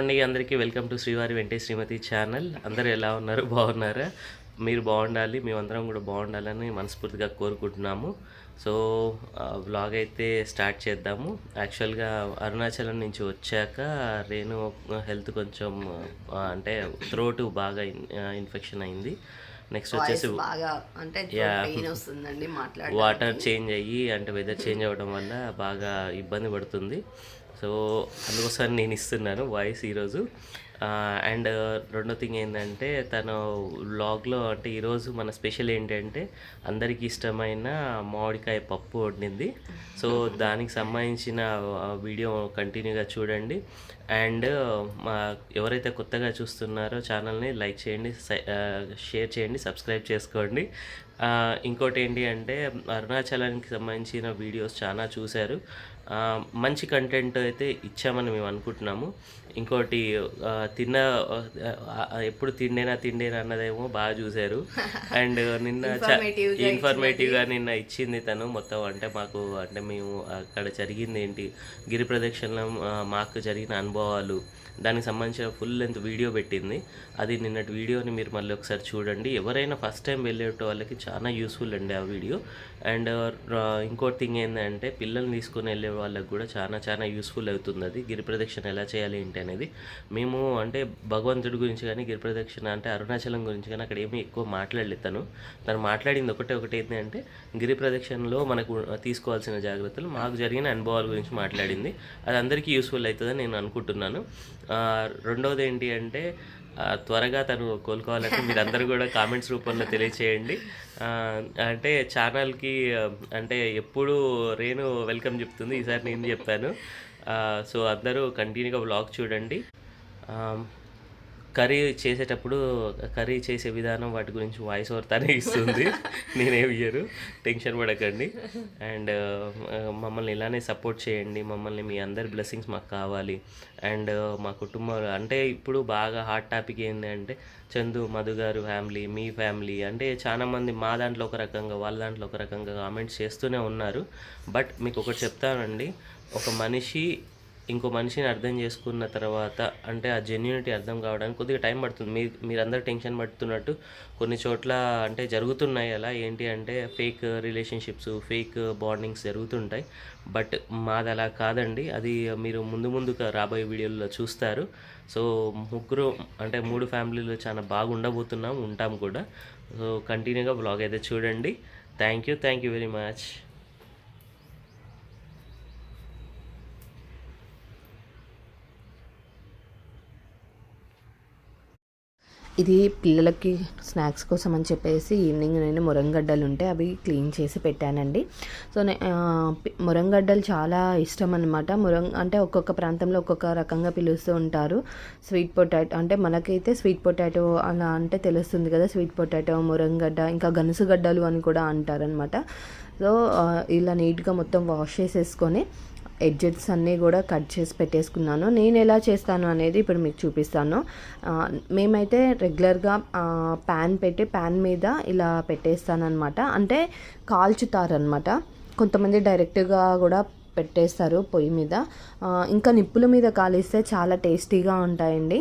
అండి అందరికీ welcome to శ్రీవారి వెంకటేష్ శ్రీమతి ఛానల్. అందరూ ఎలా ఉన్నారు? బాగున్నారా? మీరు బాగుండాలి మేమందరం కూడా బాగుండాలని మనస్ఫూర్తిగా కోరుకుంటున్నాము. సో వ్లాగ్ అయితే స్టార్ట్ చేద్దాము. యాక్చువల్గా అరుణాచలం నుంచి వచ్చాక రేణు హెల్త్ కొంచెం అంటే థ్రోట్ బాగా ఇన్ఫెక్షన్ అయింది. నెక్స్ట్ వచ్చేసి వాయిస్ బాగా అంటే Yeah. పెయిన్ వస్తుందండి మాట్లాడ వాటర్ చేంజ్ అయ్యి అంటే వెదర్ చేంజ్ అవ్వడం వల్ల బాగా ఇబ్బంది పడుతుంది సో అందుకోసం నేను ఇస్తున్నాను వాయిస్ ఈరోజు అండ్ రెండో థింగ్ ఏంటంటే తను వ్లాగ్లో అంటే ఈరోజు మన స్పెషల్ ఏంటంటే అందరికీ ఇష్టమైన మామిడికాయ పప్పు వండింది. సో దానికి సంబంధించిన వీడియో కంటిన్యూగా చూడండి. అండ్ మా ఎవరైతే కొత్తగా చూస్తున్నారో ఛానల్ని లైక్ చేయండి షేర్ చేయండి సబ్స్క్రైబ్ చేసుకోండి. ఇంకోటి ఏంటి అంటే అరుణాచలానికి సంబంధించిన వీడియోస్ చాలా చూశారు. మంచి కంటెంట్ అయితే ఇచ్చామని మేము అనుకుంటున్నాము. ఇంకోటి తిన్న ఎప్పుడు తిండేనా తిండేనా అన్నదేమో బాగా చూశారు. అండ్ నిన్న ఇన్ఫర్మేటివ్గా నిన్న ఇచ్చింది తను మొత్తం. అంటే మాకు అంటే మేము అక్కడ జరిగింది ఏంటి గిరి ప్రదక్షిణలో ఆ, మాకు జరిగిన అనుభవాలు దానికి సంబంధించిన ఫుల్ లెంత్ వీడియో పెట్టింది. అది నిన్నటి వీడియోని మీరు మళ్ళీ ఒకసారి చూడండి. ఎవరైనా ఫస్ట్ టైం వెళ్ళేట వాళ్ళకి చాలా యూస్ఫుల్ అండి ఆ వీడియో అండ్ ఇంకో థింగ్ ఏంటంటే పిల్లల్ని తీసుకొని వెళ్ళే వాళ్ళకి కూడా చాలా చాలా యూస్ఫుల్ అవుతుంది అది. గిరి ప్రదక్షిణ ఎలా చేయాలి ఏంటి అనేది. మేము అంటే భగవంతుడి గురించి కానీ గిరి ప్రదక్షిణ అంటే అరుణాచలం గురించి కానీ అక్కడ ఏమీ ఎక్కువ మాట్లాడలేదు తను. తను మాట్లాడింది ఒకటే ఒకటి ఏంటి అంటే గిరి ప్రదక్షిణలో మనకు తీసుకోవాల్సిన జాగ్రత్తలు మాకు జరిగిన అనుభవాల గురించి మాట్లాడింది. అది అందరికీ యూస్ఫుల్ అవుతుందని నేను అనుకుంటున్నాను. రెండవది ఏంటి అంటే త్వరగా తను కోలుకోవాలంటే మీరందరూ కూడా కామెంట్స్ రూపంలో తెలియచేయండి. అంటే ఛానల్కి అంటే ఎప్పుడు రేణు వెల్కమ్ చెప్తుంది. ఈసారి నేను చెప్పాను. సో అందరూ కంటిన్యూగా బ్లాగ్ చూడండి. కర్రీ చేసేటప్పుడు కర్రీ చేసే విధానం వాటి గురించి వాయిస్ ఓవర్ తనే ఇస్తుంది. నేనేమి ఇయ్యరు. టెన్షన్ పడకండి. అండ్ మమ్మల్ని ఇలానే సపోర్ట్ చేయండి. మమ్మల్ని మీ అందరి బ్లెస్సింగ్స్ మాకు కావాలి. అండ్ మా కుటుంబం అంటే ఇప్పుడు బాగా హాట్ టాపిక్ ఏంటి అంటే చందు మధు గారు ఫ్యామిలీ మీ ఫ్యామిలీ అంటే చాలామంది మా దాంట్లో ఒక రకంగా వాళ్ళ దాంట్లో ఒక రకంగా కామెంట్స్ చేస్తూనే ఉన్నారు. బట్ మీకు ఒకటి చెప్తానండి. ఒక మనిషి ఇంకో మనిషిని అర్థం చేసుకున్న తర్వాత అంటే ఆ జెన్యునిటీ అర్థం కావడానికి కొద్దిగా టైం పడుతుంది. మీ మీరందరూ టెన్షన్ పడుతున్నట్టు కొన్ని చోట్ల అంటే జరుగుతున్నాయి అలా. ఏంటి అంటే ఫేక్ రిలేషన్షిప్స్ ఫేక్ బాండింగ్స్ జరుగుతుంటాయి. బట్ మాది అలా కాదండి. అది మీరు ముందు ముందుగా రాబోయే వీడియోలో చూస్తారు. సో ముగ్గురు అంటే మూడు ఫ్యామిలీలు చాలా బాగా ఉండబోతున్నాం ఉంటాం కూడా. సో కంటిన్యూగా బ్లాగ్ అయితే చూడండి. Thank you thank you very much ఇది పిల్లలకి స్నాక్స్ కోసం అని చెప్పేసి ఈవినింగ్ నేను మురంగడ్డలు ఉంటే అవి క్లీన్ చేసి పెట్టానండి. సో మురంగడ్డలు చాలా ఇష్టం అనమాట మురంగ అంటే ఒక్కొక్క ప్రాంతంలో ఒక్కొక్క రకంగా పిలుస్తూ ఉంటారు. స్వీట్ పొటాటో అంటే మనకైతే స్వీట్ పొటాటో అలా అంటే తెలుస్తుంది కదా స్వీట్ పొటాటో మురంగడ్డ ఇంకా గనుసుగడ్డలు అని కూడా అంటారనమాట సో ఇలా నీట్గా మొత్తం వాష్ చేసేసుకొని ఎడ్జెట్స్ అన్నీ కూడా కట్ చేసి పెట్టేసుకున్నాను. నేను ఎలా చేస్తాను అనేది ఇప్పుడు మీకు చూపిస్తాను. మేమైతే రెగ్యులర్గా ప్యాన్ పెట్టి ప్యాన్ మీద ఇలా పెట్టేస్తానమాట అంటే కాల్చుతారనమాట కొంతమంది డైరెక్ట్గా కూడా పెట్టేస్తారు పొయ్యి మీద. ఇంకా నిప్పుల మీద కాలిస్తే చాలా టేస్టీగా ఉంటాయండి.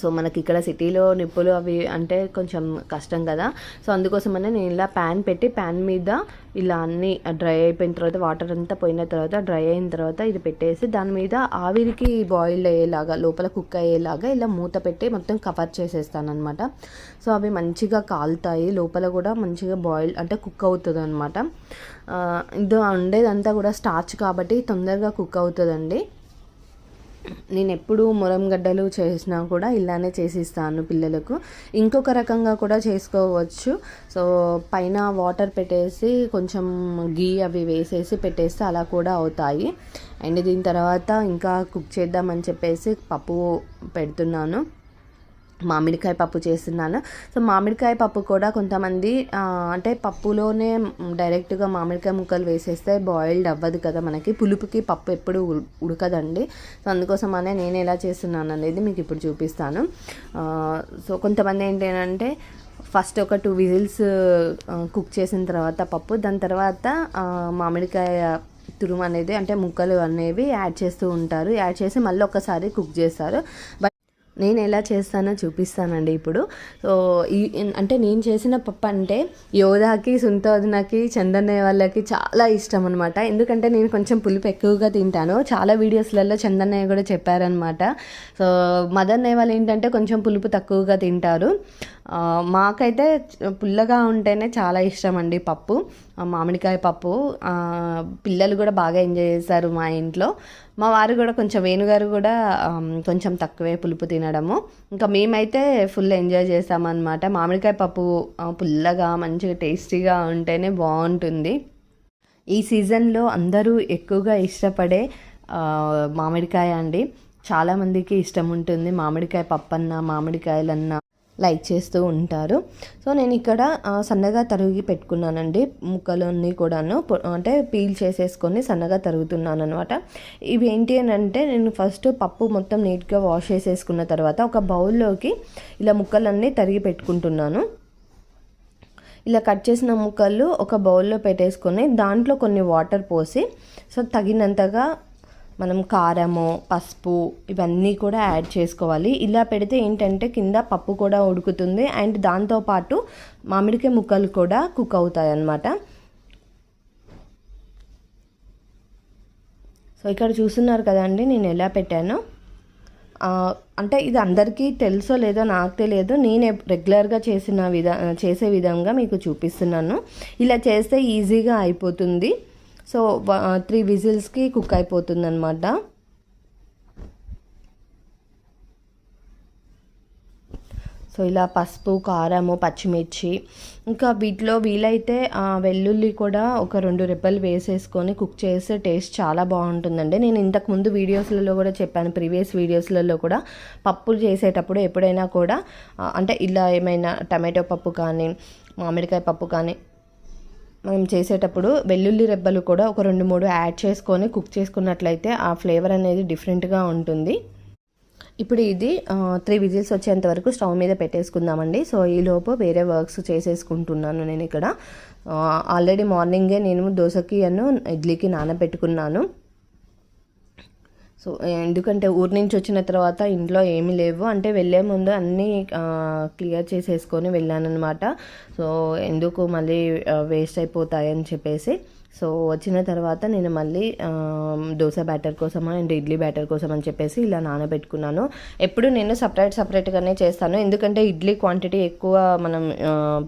సో మనకి ఇక్కడ సిటీలో నిప్పులు అవి అంటే కొంచెం కష్టం కదా. సో అందుకోసమనే నేను ఇలా ప్యాన్ పెట్టి ప్యాన్ మీద ఇలా అన్నీ డ్రై అయిపోయిన తర్వాత వాటర్ అంతా పోయిన తర్వాత డ్రై అయిన తర్వాత ఇది పెట్టేసి దాని మీద ఆవిరికి బాయిల్డ్ అయ్యేలాగా లోపల కుక్ అయ్యేలాగా ఇలా మూత పెట్టి మొత్తం కవర్ చేసేస్తాను అనమాట సో అవి మంచిగా కాలుతాయి లోపల కూడా మంచిగా బాయిల్ అంటే కుక్ అవుతుంది అనమాట ఇది ఉండేదంతా కూడా స్టార్చ్ కాబట్టి తొందరగా కుక్ అవుతుందండి. నేను ఎప్పుడు మురంగడ్డలు చేసినా కూడా ఇలానే చేసిస్తాను పిల్లలకు. ఇంకొక రకంగా కూడా చేసుకోవచ్చు. సో పైన వాటర్ పెట్టేసి కొంచెం గీ అవి వేసేసి పెట్టేస్తే అలా కూడా అవుతాయి. అండ్ దీని తర్వాత ఇంకా కుక్ చేద్దామని చెప్పేసి పప్పు పెడుతున్నాను. మామిడికాయ పప్పు చేస్తున్నాను. సో మామిడికాయ పప్పు కూడా కొంతమంది అంటే పప్పులోనే డైరెక్ట్గా మామిడికాయ ముక్కలు వేసేస్తే బాయిల్డ్ అవ్వదు కదా మనకి. పులుపుకి పప్పు ఎప్పుడు ఉ- ఉడకదండి. సో అందుకోసం అనే నేను ఎలా చేస్తున్నాను అనేది మీకు ఇప్పుడు చూపిస్తాను. సో కొంతమంది ఏంటంటే ఫస్ట్ ఒక టూ విజిల్స్ కుక్ చేసిన తర్వాత పప్పు దాని తర్వాత మామిడికాయ తురుము అనేది అంటే ముక్కలు అనేవి యాడ్ చేస్తూ ఉంటారు. యాడ్ చేసి మళ్ళీ ఒకసారి కుక్ చేస్తారు. బట్ నేను ఎలా చేస్తానో చూపిస్తానండి ఇప్పుడు. సో ఈ అంటే నేను చేసిన పప్పు అంటే యోధాకి సుంతోదనకి చందన్నయ్య వాళ్ళకి చాలా ఇష్టం అనమాట ఎందుకంటే నేను కొంచెం పులుపు ఎక్కువగా తింటాను. చాలా వీడియోస్లలో చందన్నయ్య కూడా చెప్పారనమాట సో మదన్నయ్య వాళ్ళు ఏంటంటే కొంచెం పులుపు తక్కువగా తింటారు. మాకైతే పుల్లగా ఉంటేనే చాలా ఇష్టం అండి పప్పు మామిడికాయ పప్పు. పిల్లలు కూడా బాగా ఎంజాయ్ చేశారు మా ఇంట్లో. మా వారు కూడా కొంచెం వేణుగారు కూడా కొంచెం తక్కువే పులుపు తినడము. ఇంకా మేమైతే ఫుల్ ఎంజాయ్ చేసామన్నమాట మామిడికాయ పప్పు పుల్లగా మంచిగా టేస్టీగా ఉంటేనే బాగుంటుంది. ఈ సీజన్లో అందరూ ఎక్కువగా ఇష్టపడే మామిడికాయ అండి. చాలామందికి ఇష్టం ఉంటుంది మామిడికాయ పప్పన్న మామిడికాయలన్న. లైక్ చేస్తూ ఉంటారు. సో నేను ఇక్కడ సన్నగా తరిగి పెట్టుకున్నానండి. ముక్కలన్నీ కూడాను అంటే పీల్ చేసేసుకొని సన్నగా తరుగుతున్నాను అనమాట ఇవి ఏంటి అని అంటే నేను ఫస్ట్ పప్పు మొత్తం నీట్గా వాష్ చేసేసుకున్న తర్వాత ఒక బౌల్లోకి ఇలా ముక్కలన్నీ తరిగి పెట్టుకుంటున్నాను. ఇలా కట్ చేసిన ముక్కలు ఒక బౌల్లో పెట్టేసుకొని దాంట్లో కొన్ని వాటర్ పోసి సో తగినంతగా మనం కారము పసుపు ఇవన్నీ కూడా యాడ్ చేసుకోవాలి. ఇలా పెడితే ఏంటంటే కింద పప్పు కూడా ఉడుకుతుంది. అండ్ దాంతోపాటు మామిడికాయ ముక్కలు కూడా కుక్ అవుతాయి అన్నమాట సో ఇక్కడ చూస్తున్నారు కదండి నేను ఎలా పెట్టాను? అంటే ఇది అందరికీ తెలుసో లేదో నాకు తెలియదు. నేను రెగ్యులర్గా చేసిన విధా చేసే విధంగా మీకు చూపిస్తున్నాను. ఇలా చేస్తే ఈజీగా అయిపోతుంది. సో త్రీ విజిల్స్కి కుక్ అయిపోతుందన్నమాట. సో ఇలా పసుపు కారము పచ్చిమిర్చి ఇంకా వీటిలో వీలైతే వెల్లుల్లి కూడా ఒక రెండు రెబ్బలు వేసేసుకొని కుక్ చేస్తే టేస్ట్ చాలా బాగుంటుందండి. నేను ఇంతకు ముందు వీడియోస్లలో కూడా చెప్పాను ప్రీవియస్ వీడియోస్లలో కూడా. పప్పులు చేసేటప్పుడు ఎప్పుడైనా కూడా అంటే ఇలా ఏమైనా టమాటో పప్పు కానీ మామిడికాయ పప్పు కానీ మనం చేసేటప్పుడు వెల్లుల్లి రెబ్బలు కూడా ఒక రెండు మూడు యాడ్ చేసుకొని కుక్ చేసుకున్నట్లయితే ఆ ఫ్లేవర్ అనేది డిఫరెంట్గా ఉంటుంది. ఇప్పుడు ఇది త్రీ విజిల్స్ వచ్చేంత వరకు స్టవ్ మీద పెట్టేసుకుందామండి. సో ఈ లోపు వేరే వర్క్స్ చేసేసుకుంటున్నాను నేను ఇక్కడ. ఆల్రెడీ మార్నింగే నేను దోశకి అను ఇడ్లీకి నానబెట్టుకున్నాను. సో ఎందుకంటే ఊరి నుంచి వచ్చిన తర్వాత ఇంట్లో ఏమీ లేవు. అంటే వెళ్ళే ముందు అన్నీ క్లియర్ చేసేసుకొని వెళ్ళానమాట సో ఎందుకు మళ్ళీ వేస్ట్ అయిపోతాయని చెప్పేసి. సో వచ్చిన తర్వాత నేను మళ్ళీ దోశ బ్యాటర్ కోసం అండ్ ఇడ్లీ బ్యాటర్ కోసం అని చెప్పేసి ఇలా నానబెట్టుకున్నాను. ఎప్పుడు నేను సపరేట్ సపరేట్గానే చేస్తాను. ఎందుకంటే ఇడ్లీ క్వాంటిటీ ఎక్కువ మనం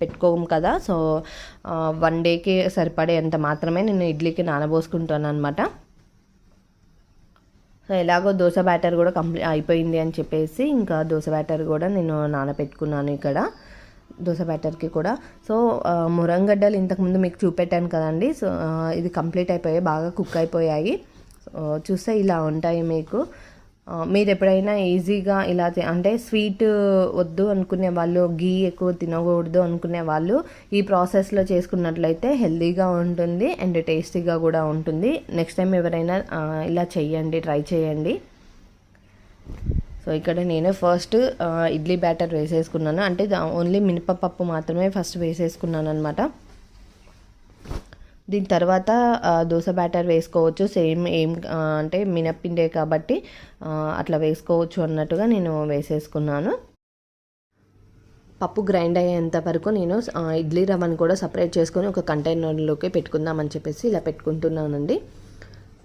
పెట్టుకోము కదా. సో వన్ డేకి సరిపడే అంత మాత్రమే నేను ఇడ్లీకి నానబోసుకుంటాను అనమాట సో ఎలాగో దోశ బ్యాటర్ కూడా కంప్లీట్ అయిపోయింది అని చెప్పేసి ఇంకా దోశ బ్యాటర్ కూడా నేను నానబెట్టుకున్నాను ఇక్కడ దోశ బ్యాటర్కి కూడా. సో మురంగడ్డలు ఇంతకుముందు మీకు చూపెట్టాను కదండి. సో ఇది కంప్లీట్ అయిపోయాయి బాగా కుక్ అయిపోయాయి. సో, చూస్తే ఇలా ఉంటాయి మీకు. మీరు ఎప్పుడైనా ఈజీగా ఇలా అంటే స్వీట్ వద్దు అనుకునే వాళ్ళు గీ ఎక్కువ తినకూడదు అనుకునే వాళ్ళు ఈ ప్రాసెస్లో చేసుకున్నట్లయితే హెల్దీగా ఉంటుంది అండ్ టేస్టీగా కూడా ఉంటుంది. నెక్స్ట్ టైం ఎవరైనా ఇలా చేయండి ట్రై చేయండి సో ఇక్కడ నేను ఫస్ట్ ఇడ్లీ బ్యాటర్ వేసేసుకున్నాను. అంటే దా- ఓన్లీ మినపప్పు మాత్రమే ఫస్ట్ వేసేసుకున్నాను అనమాట దీని తర్వాత దోశ బ్యాటర్ వేసుకోవచ్చు. సేమ్ ఏం అంటే మినప్పిండే కాబట్టి అట్లా వేసుకోవచ్చు అన్నట్టుగా నేను వేసేసుకున్నాను. పప్పు గ్రైండ్ అయ్యేంత వరకు నేను ఇడ్లీ రవ్వను కూడా సపరేట్ చేసుకొని ఒక కంటైనర్లోకి పెట్టుకుందామని చెప్పేసి ఇలా పెట్టుకుంటున్నానండి.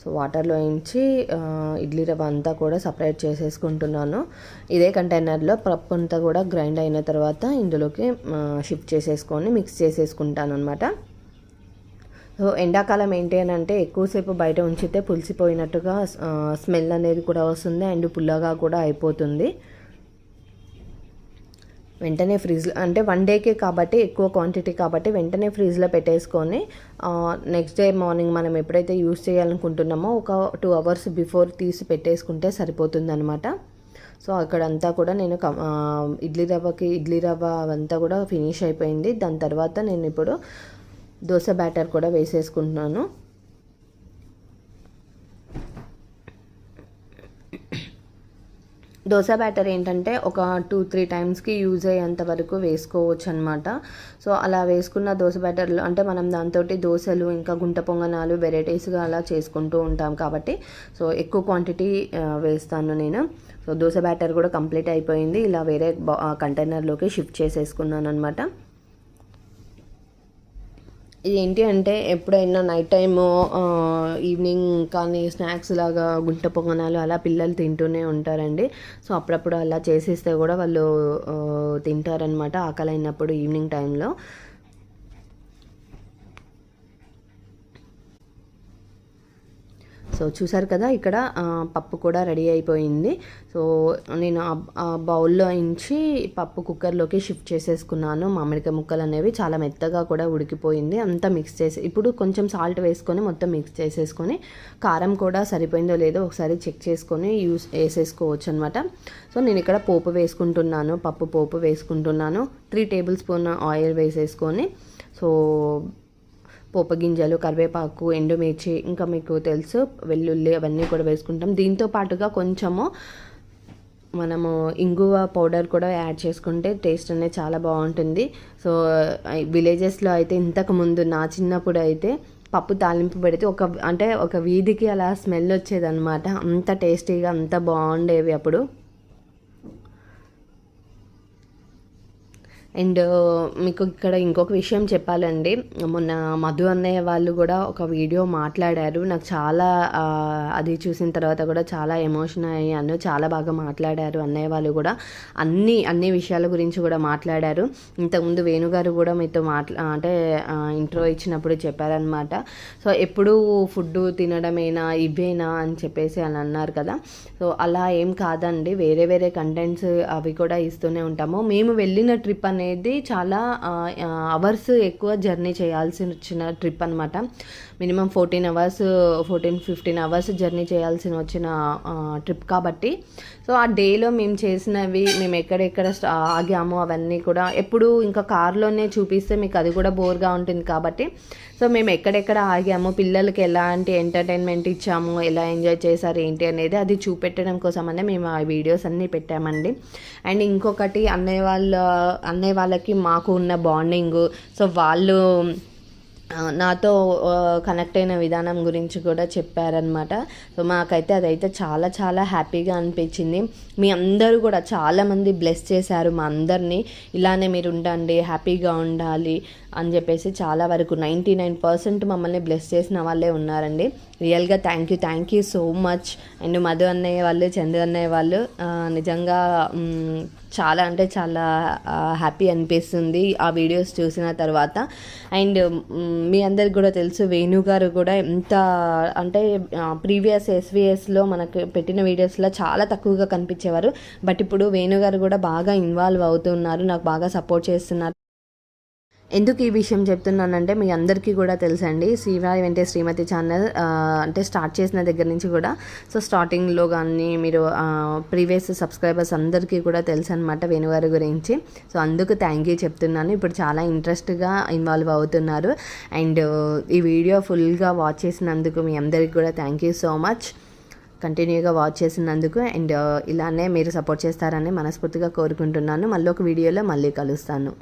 సో వాటర్లో వేయించి ఇడ్లీ రవ్వ అంతా కూడా సపరేట్ చేసేసుకుంటున్నాను. ఇదే కంటైనర్లో పప్పు అంతా కూడా గ్రైండ్ అయిన తర్వాత ఇందులోకి షిఫ్ట్ చేసేసుకొని మిక్స్ చేసేసుకుంటాను అనమాట సో ఎండాకాలం ఏంటి అని అంటే ఎక్కువసేపు బయట ఉంచితే పులిసిపోయినట్టుగా స్మెల్ అనేది కూడా వస్తుంది అండ్ పుల్లగా కూడా అయిపోతుంది. వెంటనే ఫ్రిడ్జ్ అంటే వన్ డేకే కాబట్టి ఎక్కువ క్వాంటిటీ కాబట్టి వెంటనే ఫ్రిడ్జ్లో పెట్టేసుకొని నెక్స్ట్ డే మార్నింగ్ మనం ఎప్పుడైతే యూస్ చేయాలనుకుంటున్నామో ఒక టూ అవర్స్ బిఫోర్ తీసి పెట్టేసుకుంటే సరిపోతుందనమాట సో అక్కడంతా కూడా నేను ఇడ్లీ రవ్వకి ఇడ్లీ రవ్వ అవంతా కూడా ఫినిష్ అయిపోయింది. దాని తర్వాత నేను ఇప్పుడు దోశ బ్యాటర్ కూడా వేసేసుకుంటున్నాను. దోశ బ్యాటర్ ఏంటంటే ఒక టూ త్రీ టైమ్స్కి యూజ్ అయ్యేంత వరకు వేసుకోవచ్చు అనమాట సో అలా వేసుకున్న దోశ బ్యాటర్లో అంటే మనం దాంతో దోశలు ఇంకా గుంట పొంగనాలు వెరైటీస్గా అలా చేసుకుంటూ ఉంటాం కాబట్టి సో ఎక్కువ క్వాంటిటీ వేస్తాను నేను. సో దోశ బ్యాటర్ కూడా కంప్లీట్ అయిపోయింది. ఇలా వేరే కంటైనర్లోకి షిఫ్ట్ చేసేసుకున్నాను అనమాట ఏంటి అంటే ఎప్పుడైనా నైట్ టైము ఈవినింగ్ కానీ స్నాక్స్ లాగా గుంట పొంగనాలు అలా పిల్లలు తింటూనే ఉంటారండి. సో అప్పుడప్పుడు అలా చేసేస్తే కూడా వాళ్ళు తింటారనమాట ఆకలి అయినప్పుడు ఈవినింగ్ టైంలో సో చూసారు కదా ఇక్కడ పప్పు కూడా రెడీ అయిపోయింది. సో నేను ఆ- ఆ బౌల్లో ఇంచి పప్పు కుక్కర్లోకి షిఫ్ట్ చేసేసుకున్నాను. మామిడికాయ ముక్కలు అనేవి చాలా మెత్తగా కూడా ఉడికిపోయింది. అంతా మిక్స్ చేసి ఇప్పుడు కొంచెం సాల్ట్ వేసుకొని మొత్తం మిక్స్ చేసేసుకొని కారం కూడా సరిపోయిందో లేదో ఒకసారి చెక్ చేసుకొని యూస్ వేసేసుకోవచ్చు అనమాట సో నేను ఇక్కడ పోపు వేసుకుంటున్నాను పప్పు పోపు వేసుకుంటున్నాను. త్రీ టేబుల్ స్పూన్ ఆయిల్ వేసేసుకొని సో పోపు గింజలు కరివేపాకు ఎండుమిర్చి ఇంకా మీకు తెలుసు వెల్లుల్లి అవన్నీ కూడా వేసుకుంటాం. దీంతో పాటుగా కొంచెము మనము ఇంగువ పౌడర్ కూడా యాడ్ చేసుకుంటే టేస్ట్ అనేది చాలా బాగుంటుంది. సో విలేజెస్లో అయితే ఇంతకు ముందు నా చిన్నప్పుడు అయితే పప్పు తాలింపు పెడితే ఒక అంటే ఒక వీధికి అలా స్మెల్ వచ్చేదన్నమాట. అంత టేస్టీగా అంత బాగుండేవి అప్పుడు. అండ్ మీకు ఇక్కడ ఇంకొక విషయం చెప్పాలండి. మొన్న మధు అన్నయ్య వాళ్ళు కూడా ఒక వీడియో మాట్లాడారు. నాకు చాలా అది చూసిన తర్వాత కూడా చాలా ఎమోషన్ అయ్యాను. చాలా బాగా మాట్లాడారు అన్నయ్య వాళ్ళు కూడా. అన్ని అన్ని విషయాల గురించి కూడా మాట్లాడారు. ఇంతకుముందు వేణుగారు కూడా మీతో మాట్లా అంటే ఇంట్రో ఇచ్చినప్పుడు చెప్పారనమాట సో ఎప్పుడు ఫుడ్ తినడమేనా ఇవేనా అని చెప్పేసి అని అన్నారు కదా. సో అలా ఏం కాదండి. వేరే వేరే కంటెంట్స్ అవి కూడా ఇస్తూనే ఉంటాము. మేము వెళ్ళిన ట్రిప్ అనేది అనేది చాలా అవర్స్ ఎక్కువ జర్నీ చేయాల్సి వచ్చిన ట్రిప్ అనమాట minimum fourteen hours fourteen fifteen hours journey చేయాల్సి వచ్చిన ట్రిప్ కాబట్టి. సో ఆ డేలో మేము చేసినవి మేము ఎక్కడెక్కడ ఆగాము అవన్నీ కూడా ఎప్పుడు ఇంకా కార్లోనే చూపిస్తే మీకు అది కూడా బోర్గా ఉంటుంది కాబట్టి. సో మేము ఎక్కడెక్కడ ఆగాము పిల్లలకి ఎలాంటి ఎంటర్టైన్మెంట్ ఇచ్చాము ఎలా ఎంజాయ్ చేశారు ఏంటి అనేది అది చూపెట్టడం కోసమనే మేము ఆ వీడియోస్ అన్నీ పెట్టామండి. అండ్ ఇంకొకటి అన్నయ్య వాళ్ళ అన్నయ్య వాళ్ళకి మాకు ఉన్న బాండింగ్. సో వాళ్ళు నాతో కనెక్ట్ అయిన విధానం గురించి కూడా చెప్పారనమాట సో మాకైతే అదైతే చాలా చాలా హ్యాపీగా అనిపించింది. మీ అందరూ కూడా చాలామంది బ్లెస్ చేశారు మా అందరినీ. ఇలానే మీరు ఉండండి హ్యాపీగా ఉండాలి. అని చెప్పేసి చాలా వరకు నైంటీ నైన్ పర్సెంట్ మమ్మల్ని బ్లెస్ చేసిన వాళ్ళే ఉన్నారండి. రియల్గా thank you thank you so much. And Madhu అన్నయ్య వాళ్ళు చందు అన్నయ్య వాళ్ళు నిజంగా చాలా అంటే చాలా హ్యాపీ అనిపిస్తుంది ఆ వీడియోస్ చూసిన తర్వాత. అండ్ మీ అందరికి కూడా తెలుసు వేణు గారు కూడా ఎంత అంటే ప్రీవియస్ ఎస్విఎస్లో మనకు పెట్టిన వీడియోస్లో చాలా తక్కువగా కనిపించేవారు. బట్ ఇప్పుడు వేణు గారు కూడా బాగా ఇన్వాల్వ్ అవుతున్నారు నాకు బాగా సపోర్ట్ చేస్తున్నారు. ఎందుకు ఈ విషయం చెప్తున్నానంటే మీ అందరికీ కూడా తెలుసండి. శ్రీవారి వెంటే శ్రీమతి ఛానల్ అంటే స్టార్ట్ చేసిన దగ్గర నుంచి కూడా. సో స్టార్టింగ్లో కానీ మీరు ప్రీవియస్ సబ్స్క్రైబర్స్ అందరికీ కూడా తెలుసు అనమాట వేణువారి గురించి. సో అందుకు థ్యాంక్ యూ చెప్తున్నాను. ఇప్పుడు చాలా ఇంట్రెస్ట్గా ఇన్వాల్వ్ అవుతున్నారు. అండ్ ఈ వీడియో ఫుల్గా వాచ్ చేసినందుకు మీ అందరికీ కూడా థ్యాంక్ యూ సో మచ్ కంటిన్యూగా వాచ్ చేసినందుకు అండ్ ఇలానే మీరు సపోర్ట్ చేస్తారని మనస్ఫూర్తిగా కోరుకుంటున్నాను. మళ్ళీ ఒక వీడియోలో మళ్ళీ కలుస్తాను.